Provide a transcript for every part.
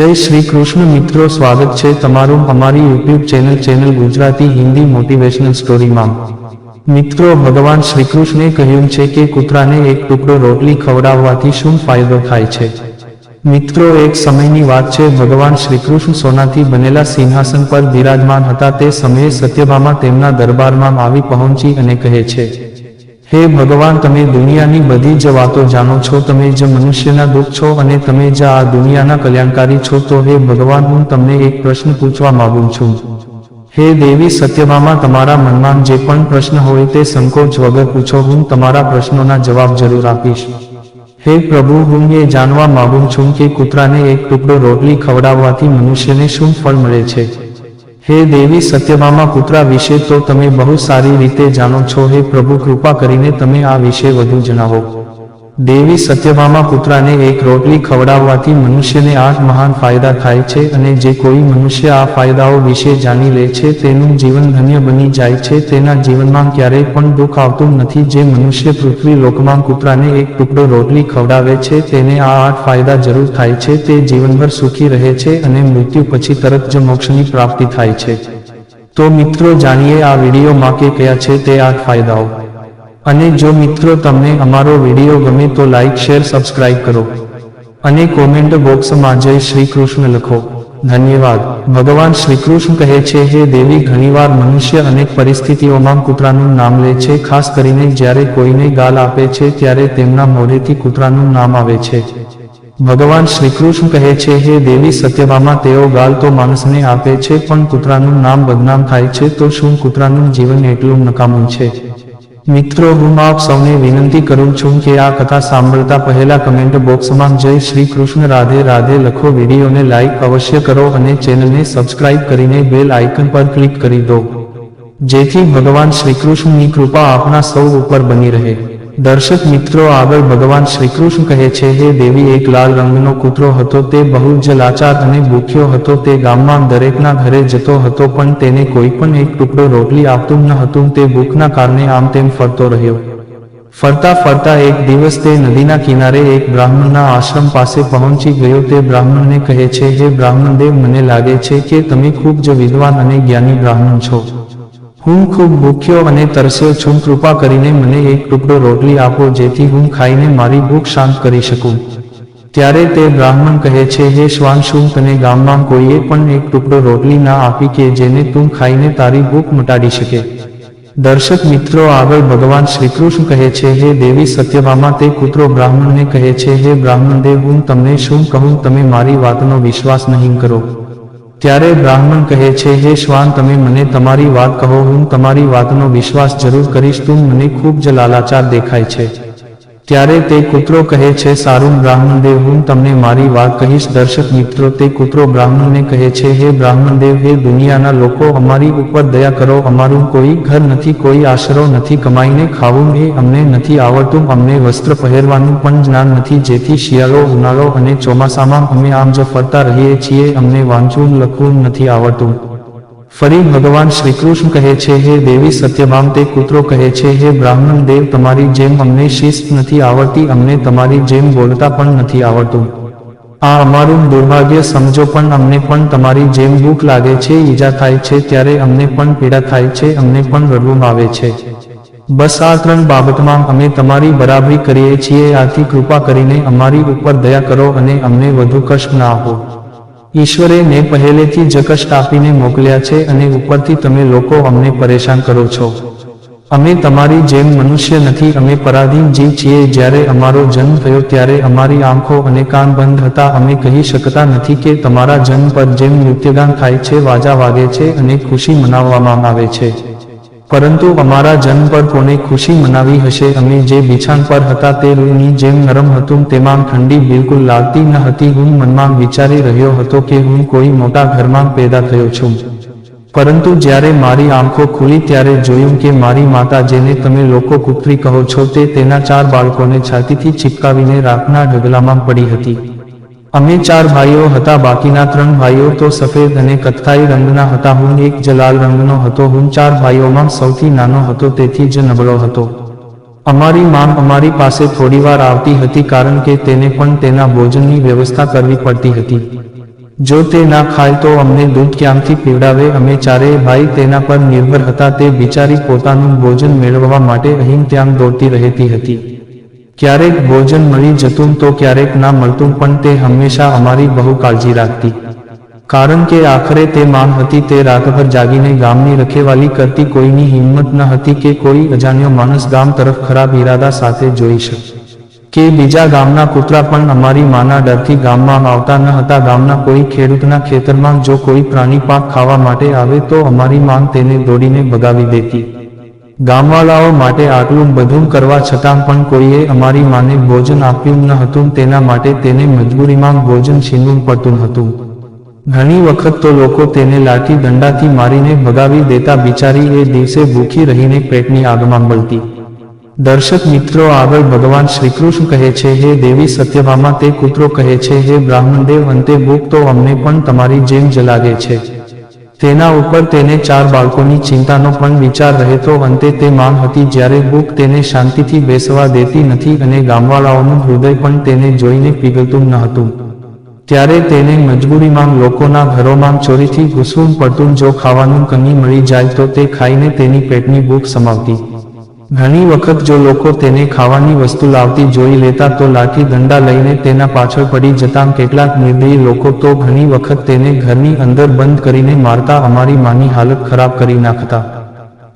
જય શ્રી કૃષ્ણ મિત્રો, સ્વાગત છે તમારું અમારી YouTube channel channel Gujarati Hindi motivational સ્ટોરીમાં મિત્રો, ભગવાન શ્રી કૃષ્ણે કહ્યું છે કે કૂતરાને એક ટુકડો રોટલી ખવડાવવાથી શું ફાયદો થાય છે? મિત્રો, એક સમયની વાત છે, ભગવાન શ્રી કૃષ્ણ સોનાથી બનેલા સિંહાસન પર બિરાજમાન હતા. તે સમયે સત્યભામા તેમના દરબારમાં આવી પહોંચી અને કહે છે હે ભગવાન, તમે દુનિયાની બધી જ વાતો જાણો છો, તમે જ મનુષ્યના દુઃખ છો અને તમે જ આ દુનિયાના કલ્યાણકારી છો, તો હે ભગવાન, હું તમને એક પ્રશ્ન પૂછવા માંગુ છું. હે દેવી સત્યમામાં તમારા મનમાં જે પણ પ્રશ્ન હોય તે સંકોચ વગર પૂછો, હું તમારા પ્રશ્નોના જવાબ જરૂર આપીશ. હે પ્રભુ, હું એ જાણવા માંગુ છું કે કૂતરાને એક ટુકડો રોટલી ખવડાવવાથી મનુષ્યને શું ફળ મળે છે? હે દેવી સત્યભામા પુત્રા વિશે તો તમે બહુ સારી રીતે જાણો છો. હે પ્રભુ, કૃપા કરીને તમે આ વિશે વધુ જણાવો. દેવી સત્યભામા કૂતરાને એક રોટલી ખવડાવવાથી મનુષ્યને આઠ મહાન ફાયદા થાય છે અને જે કોઈ મનુષ્ય આ ફાયદાઓ વિશે જાણી લે છે તેનું જીવન ધન્ય બની જાય છે. તેના જીવનમાં ક્યારેય પણ દુઃખ આવતું નથી. જે મનુષ્ય પૃથ્વી લોકમાં કૂતરાને એક ટુકડો રોટલી ખવડાવે છે તેને આ આઠ ફાયદા જરૂર થાય છે. તે જીવનભર સુખી રહે છે અને મૃત્યુ પછી તરત જ મોક્ષની પ્રાપ્તિ થાય છે. તો મિત્રો, જાણીએ આ વિડીયોમાં કે કયા છે તે આઠ ફાયદાઓ. અને જો મિત્રો તમને અમારો વીડિયો ગમે તો લાઇક શેર સબસ્ક્રાઇબ કરો. અને કોમેન્ટ બોક્સમાં જય શ્રી કૃષ્ણ લખો. ધન્યવાદ. ભગવાન શ્રી કૃષ્ણ કહે છે, હે દેવી, ઘણીવાર મનુષ્ય અનેક પરિસ્થિતિઓમાં કૂતરાનું નામ લે છે. ખાસ કરીને જ્યારે કોઈને ગાલ આપે છે, ત્યારે તેમના મોઢેથી કૂતરાનું નામ આવે છે. ભગવાન શ્રીકૃષ્ણ કહે છે, હે દેવી સત્યભામાં તેઓ ગાલ તો માણસને આપે છે, પણ કૂતરાનું નામ બદનામ થાય છે, તો શું કૂતરાનું જીવન એટલું નકામું છે? મિત્રો, હું આપ સૌને વિનંતી કરું છું કે આ કથા સાંભળતા પહેલા કમેન્ટ બોક્સમાં જય શ્રી કૃષ્ણ, રાધે રાધે લખો. વિડીયોને લાઇક અવશ્ય કરો અને ચેનલને સબસ્ક્રાઇબ કરીને બેલ આઇકન પર ક્લિક કરી દો. જેથી ભગવાન શ્રી કૃષ્ણની કૃપા આપણા સૌ ઉપર બની રહે. દર્શક મિત્રો, આગળ ભગવાન શ્રી કૃષ્ણ કહે છે, હે દેવી, એક લાલ રંગનો કૂતરો હતો, તે બહુ જ લાચાર અને ભૂખ્યો હતો, તે ગામમાં દરેકના ઘરે જતો હતો, પણ તેને કોઈ પણ એક ટુકડો રોટલી આપતું ન હતું, તે ભૂખના કારણે આમ તેમ ફરતો રહ્યો. ફરતા ફરતા એક દિવસ તે નદીના કિનારે એક બ્રાહ્મણના આશ્રમ પાસે પહોંચી ગયો, તે બ્રાહ્મણને કહે છે, હે બ્રાહ્મણદેવ, મને લાગે છે કે તમે ખૂબ જ વિદ્વાન અને જ્ઞાની બ્રાહ્મણ છો. હું ખૂબ ભૂખ્યો અને તરસ્યો છું, કૃપા કરીને મને એક ટુકડો રોટલી આપો, જેથી હું ખાઈને મારી ભૂખ શાંત કરી શકું. ત્યારે તે બ્રાહ્મણ કહે છે, હે શ્વાન, શું તને ગામમાં કોઈએ પણ એક ટુકડો રોટલી ના આપી કે જેને તું ખાઈને તારી ભૂખ મટાડી શકે? દર્શક મિત્રો, આગળ ભગવાન શ્રીકૃષ્ણ કહે છે, હે દેવી સત્યભામાં, તે કૂતરો બ્રાહ્મણને કહે છે, હે બ્રાહ્મણદેવ, હું તમને શું કહું? તમે મારી વાતનો વિશ્વાસ નહીં કરો. ત્યારે બ્રાહ્મણ કહે છે, હે શ્વાન, તમે મને તમારી વાત કહો, હું તમારી વાતનો વિશ્વાસ જરૂર કરીશ, તું મને ખૂબ જ લાલાચાર દેખાય છે. ત્યારે તે કૂતરો કહે છે, સારું બ્રાહ્મણદેવ, હું તમને મારી વાત કહીશ. દર્શક મિત્રો, તે કૂતરો બ્રાહ્મણને કહે છે, હે બ્રાહ્મણદેવ, હે દુનિયાના લોકો, અમારી ઉપર દયા કરો. અમારું કોઈ ઘર નથી, કોઈ આશરો નથી કમાઈને ખાવું. એ અમને નથી આવડતું. અમને વસ્ત્ર પહેરવાનું પણ જ્ઞાન નથી. જેથી શિયાળો, ઉનાળો અને ચોમાસામાં અમે આમ જ ફરતા રહીએ છીએ. અમને વાંચવું, લખવું નથી આવડતું. ફરી ભગવાન શ્રી કૃષ્ણ કહે છે, હે દેવી સત્યભામ તે કૂતરો કહે છે, હે બ્રાહ્મણ દેવ, તમારી જેમ અમને શિસ્ત નથી આવડતી, અમને તમારી જેમ બોલતા પણ નથી આવડતું. આ અમારું દુર્ભાગ્ય સમજો પણ અમને પણ તમારી જેમ ભૂખ લાગે છે, ઈજા થાય છે, ત્યારે અમને પણ પીડા થાય છે, અમને પણ રડવું આવે છે. બસ આ ત્રણ બાબતમાં અમે તમારી બરાબરી કરીએ છીએ, આથી કૃપા કરીને અમારી ઉપર દયા કરો અને અમને વધુ કષ્ટ ના આપો. ઈશ્વરે ને પહેલેથી જકશ કાપીને મોકલ્યા છે અને ઉપરથી તમે લોકો અમને પરેશાન કરો છો. અમે તમારી જેમ મનુષ્ય નથી, અમે પરાધીન જીવ છીએ. જ્યારે અમારો જન્મ થયો, ત્યારે અમારી આંખો અને કાન બંધ હતા. અમે કહી શકતા નથી કે તમારા જન્મ પર જેમ નૃત્યગાન થાય છે, વાજા વાગે છે અને ખુશી મનાવવામાં આવે છે. પરંતુ અમારા જન્મ પર કોને ખુશી મનાવી હશે? અમે જે બિછાણ પર હતા તે રૂની જેમ નરમ હતું, તેમાં ઠંડી બિલકુલ લાગતી ન હતી. હું મનમાં વિચારી રહ્યો હતો કે હું કોઈ મોટા ઘરમાં પેદા થયો છું. પરંતુ જ્યારે મારી આંખો ખુલી ત્યારે જોયું કે મારી માતા જેને તમે લોકો કુતરી કહો છો તે તેના ચાર બાળકોને છાતીથી ચિપકાવીને રાખના ઢગલામાં પડી હતી. અમે ચાર ભાઈઓ હતા, બાકીના ત્રણ ભાઈઓ તો સફેદ અને કથ્થાઈ રંગના હતા. હું એક જ લાલ રંગનો હતો. હું ચાર ભાઈઓમાં સૌથી નાનો હતો, તેથી જ નબળો હતો. અમારી માં અમારી પાસે થોડીવાર આવતી હતી કારણ કે તેને પણ તેના ભોજનની વ્યવસ્થા કરવી પડતી હતી. જો તે ના ખાય તો અમને દૂધ ક્યાંથી પીવડાવે? અમે ચારેય ભાઈ તેના પર નિર્ભર હતા. તે બિચારી પોતાનું ભોજન મેળવવા માટે અહીં ત્યાં દોડતી રહેતી હતી. ક્યારેક ભોજન મળી જતું તો ક્યારેક ના મળતું, પણ તે હંમેશા અમારી બહુ કાળજી રાખતી. કારણ કે આખરે તે માન હતી, તે રાતભર જાગીને ગામની રખેવાલી કરતી, કોઈની હિંમત ન હતી કે કોઈ અજાણ્યો માણસ ગામ તરફ ખરાબ ઈરાદા સાથે જોઈ શકે. કે બીજા ગામના કૂતરા પણ અમારી માના ડરથી ગામમાં આવતા ન હતા, ગામના કોઈ ખેડૂતના ખેતરમાં જો કોઈ પ્રાણી પાક ખાવા માટે આવે તો અમારી માંગ તેને દોડીને ભગાવી દેતી. ગામવાળાઓ માટે આટલું બધું કરવા છતાં પણ કોઈએ અમારી માને ભોજન આપ્યું ન હતું, તેના માટે તેને મજબૂરીમાં ભોજન છીનવું પડતું હતું. ઘણી વખત તો લોકો તેને લાઠી દંડાથી મારીને ભગાવી દેતા બિચારી એ દિવસે ભૂખી રહીને પેટની આગમાં બળતી. દર્શક મિત્રો, આગળ ભગવાન શ્રીકૃષ્ણ કહે છે, હે દેવી સત્યભામાં, તે કૂતરો કહે છે, હે બ્રાહ્મણદેવ, અંતે ભૂખ તો અમને પણ તમારી જેમ જલાગે છે. તેના ઉપર તેને ચાર બાળકોની ચિંતાનો પણ વિચાર રહેતો અંતે તે માંગ હતી જ્યારે ભૂખ તેને શાંતિથી બેસવા દેતી નથી અને ગામવાળાઓનું હૃદય પણ તેને જોઈને પીગળતું ન હતું. ત્યારે તેને મજબૂરીમાં લોકોના ઘરોમાં ચોરીથી ઘૂસવું પડતું, જો ખાવાનું કમી મળી જાય તો તે ખાઈને તેની પેટની ભૂખ સમાવતી. ઘણી વખત જો લોકો તેને ખાવાની વસ્તુ લાવતી જોઈ લેતા તો લાઠી દંડા લઈને તેના પાછળ પડી જતા કેટલાક નિર્દયી લોકો તો ઘણી વખત તેને ઘરની અંદર બંધ કરીને મારતા અમારી માની હાલત ખરાબ કરી નાખતા.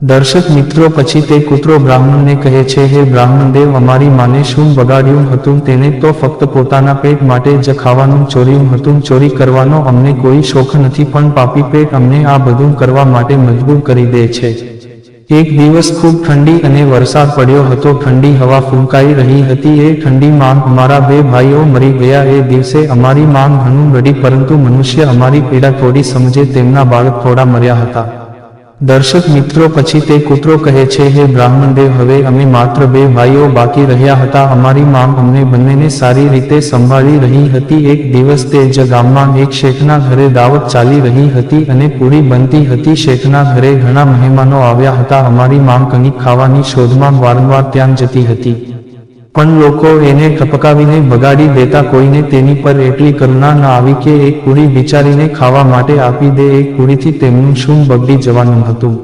દર્શક મિત્રો, પછી તે કૂતરો બ્રાહ્મણને કહે છે, હે બ્રાહ્મણદેવ, અમારી માને શું બગાડ્યું હતું? તેને તો ફક્ત પોતાના પેટ માટે જ ખાવાનું ચોર્યું હતું. ચોરી કરવાનો અમને કોઈ શોખ નથી, પણ પાપી પેટ અમને આ બધું કરવા માટે મજબૂર કરી દે છે. એક દિવસ ખૂબ ઠંડી અને વરસાદ પડ્યો હતો. ઠંડી હવા ફૂંકાઈ રહી હતી. એ ઠંડી માંગ અમારા બે ભાઈઓ મરી ગયા. એ દિવસે અમારી માંગ ઘણું રડી પરંતુ મનુષ્ય અમારી પીડા થોડી સમજે. તેમના બાળક થોડા મર્યા હતા. દર્શક મિત્રો, પછી તે કૂતરો કહે છે, હે બ્રાહ્મણદેવ હવે અમે માત્ર બે ભાઈઓ બાકી રહ્યા હતા. અમારી માં અમને બંનેને સારી રીતે સંભાળી રહી હતી. એક દિવસ તે જ ગામમાં એક શેઠના ઘરે દાવત ચાલી રહી હતી અને પૂરી બનતી હતી. શેઠના ઘરે ઘણા મહેમાનો આવ્યા હતા. અમારી માં કંઈક ખાવાની શોધમાં વારંવાર ત્યાં જતી હતી. પણ લોકો એને ટપકાવીને બગાડી દેતા કોઈને તેની પર એટલી કરુણા ના આવી કે એક પૂરી વિચારીને ખાવા માટે આપી દે. એક પૂરીથી તેમનું શું બગડી જવાનું હતું?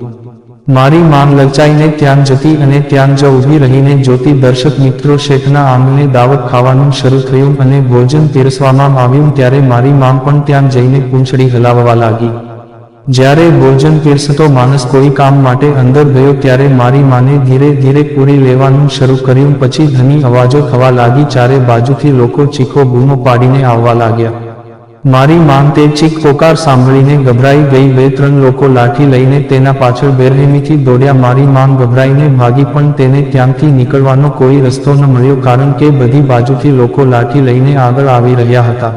મારી માંગ લલચાઈને ત્યાં જતી અને ત્યાં જ ઊભી રહીને જોતી દર્શક મિત્રો શેઠના આમને દાવત ખાવાનું શરૂ થયું અને ભોજન પીરસવામાં આવ્યું ત્યારે મારી માંગ પણ ત્યાં જઈને પૂંછડી હલાવવા લાગી. જ્યારે ભોજન પીરસતો માણસ કોઈ કામ માટે અંદર ગયો ત્યારે મારી માને ધીરે ધીરે પૂરી લેવાનું શરૂ કર્યું. પછી ધની અવાજો થવા લાગી, ચારે બાજુથી લોકો ચીખો બૂમો પાડીને આવવા લાગ્યા. મારી માન તે ચીખ પોકાર સાંભળીને ગભરાઈ ગઈ. બે ત્રણ લોકો લાઠી લઈને તેના પાછળ બેરહેમીથી દોડ્યા. મારી માન ગભરાઈને ભાગી, પણ તેને ત્યાંથી નીકળવાનો કોઈ રસ્તો ન મળ્યો, કારણ કે બધી બાજુથી લોકો લાઠી લઈને આગળ આવી રહ્યા હતા.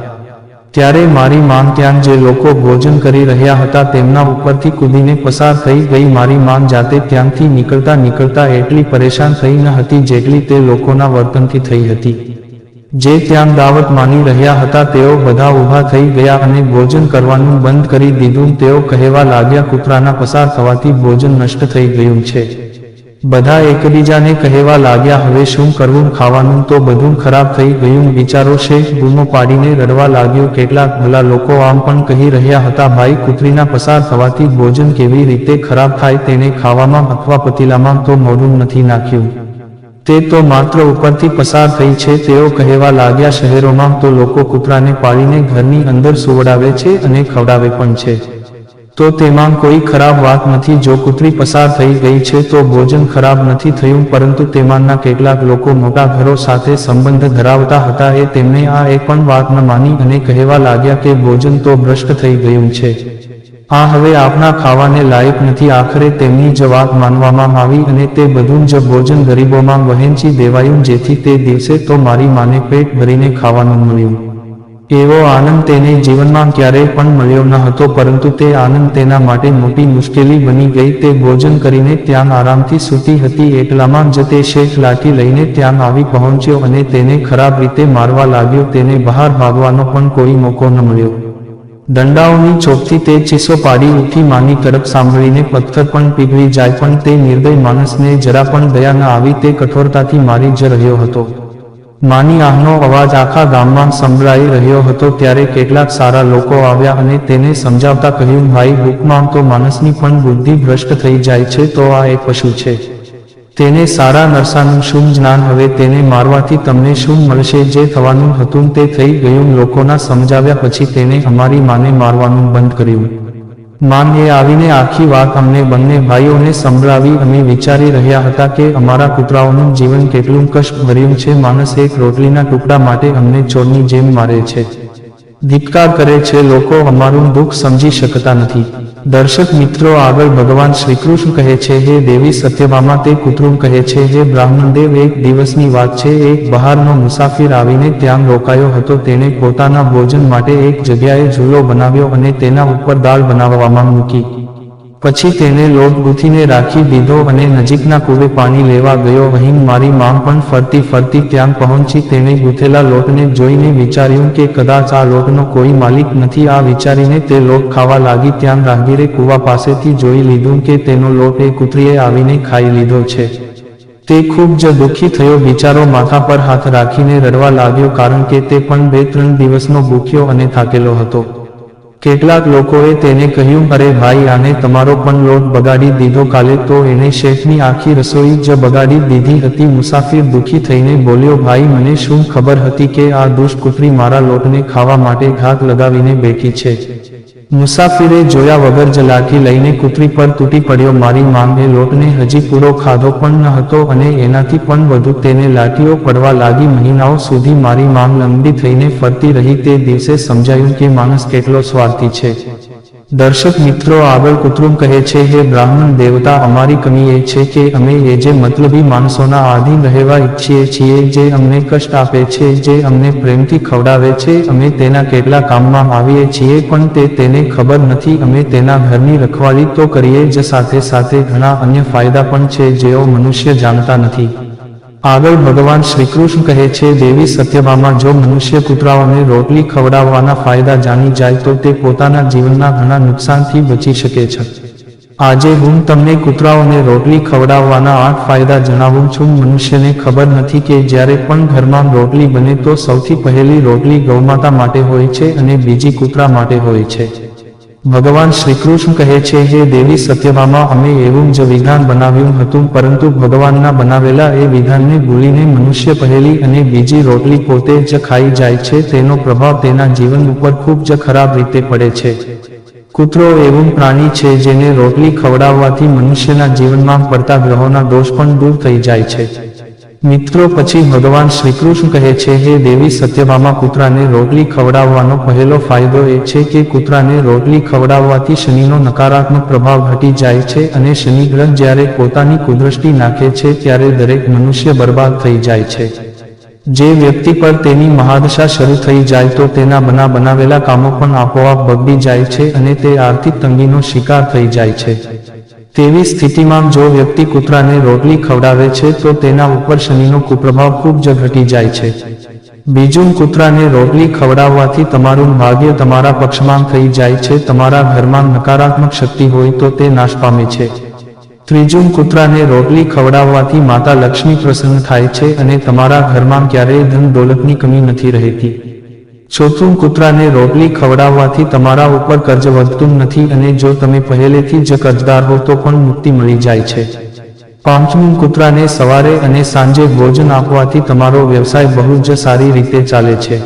ત્યારે મારી માન ત્યાં જે લોકો ભોજન કરી રહ્યા હતા તેમના ઉપરથી કૂદીને પસાર થઈ ગઈ. મારી માન જાતે ત્યાંથી નીકળતા નીકળતા એટલી પરેશાન થઈ ન હતી જેટલી તે લોકોના વર્તનથી થઈ હતી. જે ત્યાં દાવત માની રહ્યા હતા તેઓ બધા ઊભા થઈ ગયા અને ભોજન કરવાનું બંધ કરી દીધું. તેઓ કહેવા લાગ્યા, કૂતરાના પસાર થવાથી ભોજન નષ્ટ થઈ ગયું છે. બધા એકબીજાને કહેવા લાગ્યા, હવે શું કરવું? ખાવાનું તો બધું ખરાબ થઈ ગયું. વિચારો શેખ બૂમો પાડીને રડવા લાગ્યો. કેટલાક ભલા લોકો આમ પણ કહી રહ્યા હતા, ભાઈ, કૂતરીના પસાર થવાથી ભોજન કેવી રીતે ખરાબ થાય તેને ખાવામાં અથવા પતીલામાં તો મોડું નથી નાખ્યું. તે તો માત્ર ઉપરથી પસાર થઈ છે, તેઓ કહેવા લાગ્યા, શહેરોમાં તો લોકો કૂતરાને પાડીને ઘરની અંદર સુવડાવે છે અને ખવડાવે પણ છે. તો તેમાં કોઈ ખરાબ વાત નથી. જો કૂતરી પસાર થઈ ગઈ છે, તો ભોજન ખરાબ નથી થયું, પરંતુ તેમાંના કેટલાક લોકો મોટા ઘરો સાથે સંબંધ ધરાવતા હતા. એ તેમને આ એક પણ વાત ન માની અને કહેવા લાગ્યા કે ભોજન તો ભ્રષ્ટ થઈ ગયું છે. આ હવે આપના ખાવાને લાયક નથી. આખરે તેમની જ વાત માનવામાં આવી અને તે બધું જ ભોજન ગરીબોમાં વહેંચી દેવાયું, જેથી તે દિવસે તો મારી માને પેટ ભરીને ખાવાનું મળ્યું. એવો આનંદ તેને જીવનમાં ક્યારેય પણ મળ્યો ન હતો, પરંતુ તે આનંદ તેના માટે મોટી મુશ્કેલી બની ગઈ. તે ભોજન કરીને ત્યાં આરામથી સૂતી હતી એટલામાં જ તે શેખ લાઠી લઈને ત્યાં આવી પહોંચ્યો અને તેને ખરાબ રીતે મારવા લાગ્યો. તેને બહાર ભાગવાનો પણ કોઈ મોકો ન મળ્યો. દંડાઓની ચોપથી તે ચીસો પાડી ઉઠી માની તરફ સાંભળીને પથ્થર પણ પીગળી જાય, પણ તે નિર્દય માણસને જરા પણ દયા ન આવી, તે કઠોરતાથી મારી જ રહ્યો હતો. માની આહનો અવાજ આખા ગામમાં સંભળાઈ રહ્યો હતો ત્યારે કેટલાક સારા લોકો આવ્યા અને તેને સમજાવતા કહ્યું, ભાઈ, ભૂખમાં તો માણસની પણ બુદ્ધિ ભ્રષ્ટ થઈ જાય છે, તો આ એક પશુ છે. તેને સારા નરસાનું શું જ્ઞાન હવે? તેને મારવાથી તમને શું મળશે? જે થવાનું હતું તે થઈ ગયું. લોકોના સમજાવ્યા પછી તેને અમારી માને મારવાનું બંધ કર્યું. માન એ આવીને આખી વાત અમને બંને ભાઈઓને સંભળાવી અમે વિચારી રહ્યા હતા કે અમારા કૂતરાઓનું જીવન કેટલું કષ્ટભર્યું છે. માણસ એક રોટલીના ટુકડા માટે અમને ચોરની જેમ મારે છે. ધિક્કાર કરે છે. લોકો અમારું દુઃખ સમજી શકતા નથી. દર્શક મિત્રો, આગળ ભગવાન શ્રીકૃષ્ણ કહે છે, હે દેવી સત્યભામા, તે કુતરું કહે છે, હે બ્રાહ્મણદેવ, એક દિવસની વાત છે, એક બહારનો મુસાફિર આવીને ત્યાં રોકાયો હતો, તેણે પોતાના ભોજન માટે એક જગ્યાએ ઝૂલો બનાવ્યો અને તેના ઉપર દાળ બનાવવામાં મૂકી. પછી તેને લોટ ગૂંથીને રાખી દીધો અને નજીકના કૂવે પાણી લેવા ગયો. અહીં મારી માં પણ ફરતી ફરતી ત્યાં પહોંચી. તેણે ગૂંથેલા લોટને જોઈને વિચાર્યું કે કદાચ આ લોટનો કોઈ માલિક નથી. આ વિચારીને તે લોટ ખાવા લાગી. ત્યાં રાહગીરે કૂવા પાસેથી જોઈ લીધું કે તેનો લોટ એ કૂતરીએ આવીને ખાઈ લીધો છે. તે ખૂબ જ દુઃખી થયો. બિચારો માથા પર હાથ રાખીને રડવા લાગ્યો, કારણ કે તે પણ બે ત્રણ દિવસનો ભૂખ્યો અને થાકેલો હતો. કેટલાક લોકોએ તેને કહ્યું, અરે ભાઈ, આને તમારો પણ લોટ બગાડી દીધો કાલે. તો એણે શેઠની આખી રસોઈ જ બગાડી દીધી હતી. મુસાફિર દુઃખી થઈને બોલ્યો, ભાઈ, મને શું ખબર હતી કે આ દુષ્કુફરી મારા લોટને ખાવા માટે ઘાત લગાવીને બેઠી છે? મુસાફિરે જોયા વગર જ લઈને કૂતરી પર તૂટી પડ્યો. મારી માંગે લોટને હજી પૂરો ખાધો પણ ન હતો અને એનાથી પણ વધુ તેને લાઠીઓ પડવા લાગી. મહિનાઓ સુધી મારી માંગ લંબી થઈને ફરતી રહી. તે દિવસે સમજાયું કે માણસ કેટલો સ્વાર્થી છે. દર્શક મિત્રો, આગળ કૂતરું કહે છે, હે બ્રાહ્મણ દેવતા, અમારી કમી એ છે કે અમે એ જે મતલબી માણસોના આધીન રહેવા ઈચ્છીએ છીએ, જે અમને કષ્ટ આપે છે, જે અમને પ્રેમથી ખવડાવે છે, અમે તેના કેટલા કામમાં આવીએ છીએ, પણ તે તેને ખબર નથી, અમે તેના ઘરની રખવાળી તો કરીએ જ સાથે સાથે ઘણા અન્ય ફાયદા પણ છે, જેઓ મનુષ્ય જાણતા નથી. આગળ ભગવાન શ્રીકૃષ્ણ કહે છે, દેવી સત્યભામાં, જો મનુષ્ય કૂતરાઓને રોટલી ખવડાવવાના ફાયદા જાણી જાય, તો તે પોતાના જીવનના ઘણા નુકસાનથી બચી શકે છે. આજે હું તમને કૂતરાઓને રોટલી ખવડાવવાના આઠ ફાયદા જણાવું છું. મનુષ્યને ખબર નથી કે જ્યારે પણ ઘરમાં રોટલી બને, તો સૌથી પહેલી રોટલી ગૌમાતા માટે હોય છે અને બીજી કૂતરા માટે હોય છે. ભગવાન શ્રીકૃષ્ણ કહે છે, હે દેવી, સત્યભામાં, અમે એવું જ વિધાન બનાવ્યું હતું, પરંતુ ભગવાનના બનાવેલા એ વિધાનને ભૂલીને મનુષ્ય પહેલી અને બીજી રોટલી પોતે જ ખાઈ જાય છે. તેનો પ્રભાવ તેના જીવન ઉપર ખૂબ જ ખરાબ રીતે પડે છે. કૂતરો એવું પ્રાણી છે, જેને રોટલી ખવડાવવાથી મનુષ્યના જીવનમાં પડતા ગ્રહોના દોષ પણ દૂર થઈ જાય છે. મિત્રો, પછી ભગવાન શ્રીકૃષ્ણ કહે છે, હે દેવી, સત્યભામા કૂતરાને રોટલી ખવડાવવાનો પહેલો ફાયદો એ છે કે કૂતરાને રોટલી ખવડાવવાથી શનિનો નકારાત્મક પ્રભાવ ઘટી જાય છે અને શનિ ગ્રહ જ્યારે પોતાની કુદૃષ્ટિ નાખે છે ત્યારે દરેક મનુષ્ય બરબાદ થઈ જાય છે. જે વ્યક્તિ પર તેની મહાદશા શરૂ થઈ જાય તો તેના બના બનાવેલા કામો પણ આપોઆપ બગડી જાય છે અને તે આર્થિક તંગીનો શિકાર થઈ જાય છે. તેવી સ્થિતિમાં જો વ્યક્તિ કૂતરાને રોટલી ખવડાવે છે, તો તેના ઉપર શનિનો કુપ્રભાવ ખૂબ જ ઘટી જાય છે. બીજું, કૂતરાને રોટલી ખવડાવવાથી તમારું ભાગ્ય તમારા પક્ષમાં થઈ જાય છે, તમારા ઘરમાં નકારાત્મક શક્તિ હોય તો તે નાશ પામે છે. ત્રીજું, કૂતરાને રોટલી ખવડાવવાથી માતા લક્ષ્મી પ્રસન્ન થાય છે અને તમારા ઘરમાં ક્યારેય ધન દોલતની કમી નથી રહેતી. ચોથું કૂતરાને રોટલી ખવડાવવાથી તમારા ઉપર કર્જ વધતું નથી અને જો તમે પહેલેથી જ કર્જદાર હો તો પણ મુક્તિ મળી જાય છે. પાંચમું કૂતરાને સવારે અને સાંજે ભોજન આપવાથી તમારો વ્યવસાય બહુ જ સારી રીતે ચાલે છે.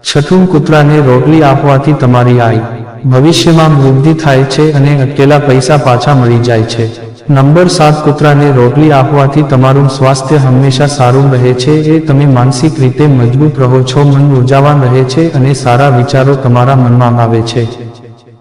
છઠ્ઠું કૂતરાને રોટલી આપવાથી તમારી આય. ભવિષ્યમાં વૃદ્ધિ થાય છે અને અટકેલા પૈસા પાછા મળી જાય છે. નંબર સાત કૂતરાને રોટલી આપવાથી તમારું સ્વાસ્થ્ય હંમેશા સારું રહે છે, એ તમે માનસિક રીતે મજબૂત રહો છો, મન ઉર્જાવાન રહે છે અને સારા વિચારો તમારા મનમાં આવે છે.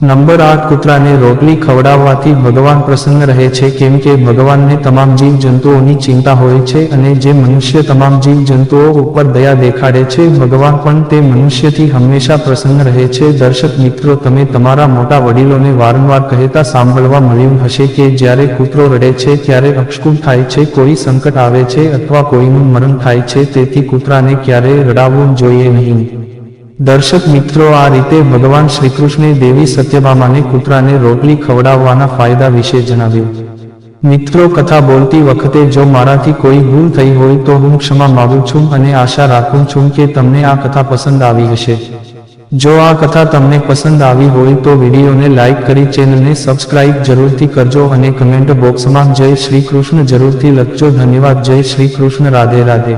નંબર આઠ કૂતરાને રોટલી ખવડાવવાથી ભગવાન પ્રસન્ન રહે છે, કેમ કે ભગવાનને તમામ જીવ જંતુઓની ચિંતા હોય છે અને જે મનુષ્ય તમામ જીવ જંતુઓ ઉપર દયા દેખાડે છે, ભગવાન પણ તે મનુષ્યથી હંમેશા પ્રસન્ન રહે છે. દર્શક મિત્રો, તમે તમારા મોટા વડીલોને વારંવાર કહેતા સાંભળવા મળ્યું હશે કે જ્યારે કૂતરો રડે છે, ત્યારે અક્ષકુપ થાય છે, કોઈ સંકટ આવે છે અથવા કોઈનું મરણ થાય છે, તેથી કૂતરાને ક્યારેય રડાવવું જોઈએ નહીં. દર્શક મિત્રો, આ રીતે ભગવાન શ્રીકૃષ્ણે દેવી સત્યભામાને કૂતરાને રોટલી ખવડાવવાના ફાયદા વિશે જણાવ્યું. મિત્રો, કથા બોલતી વખતે જો મારાથી કોઈ ભૂલ થઈ હોય તો હું ક્ષમા માગું છું અને આશા રાખું છું કે તમને આ કથા પસંદ આવી હશે. જો આ કથા તમને પસંદ આવી હોય તો વિડીયોને લાઇક કરી ચેનલને સબસ્ક્રાઇબ જરૂરથી કરજો અને કમેન્ટ બોક્સમાં જય શ્રી કૃષ્ણ જરૂરથી લખજો. ધન્યવાદ. જય શ્રી કૃષ્ણ રાધે રાધે.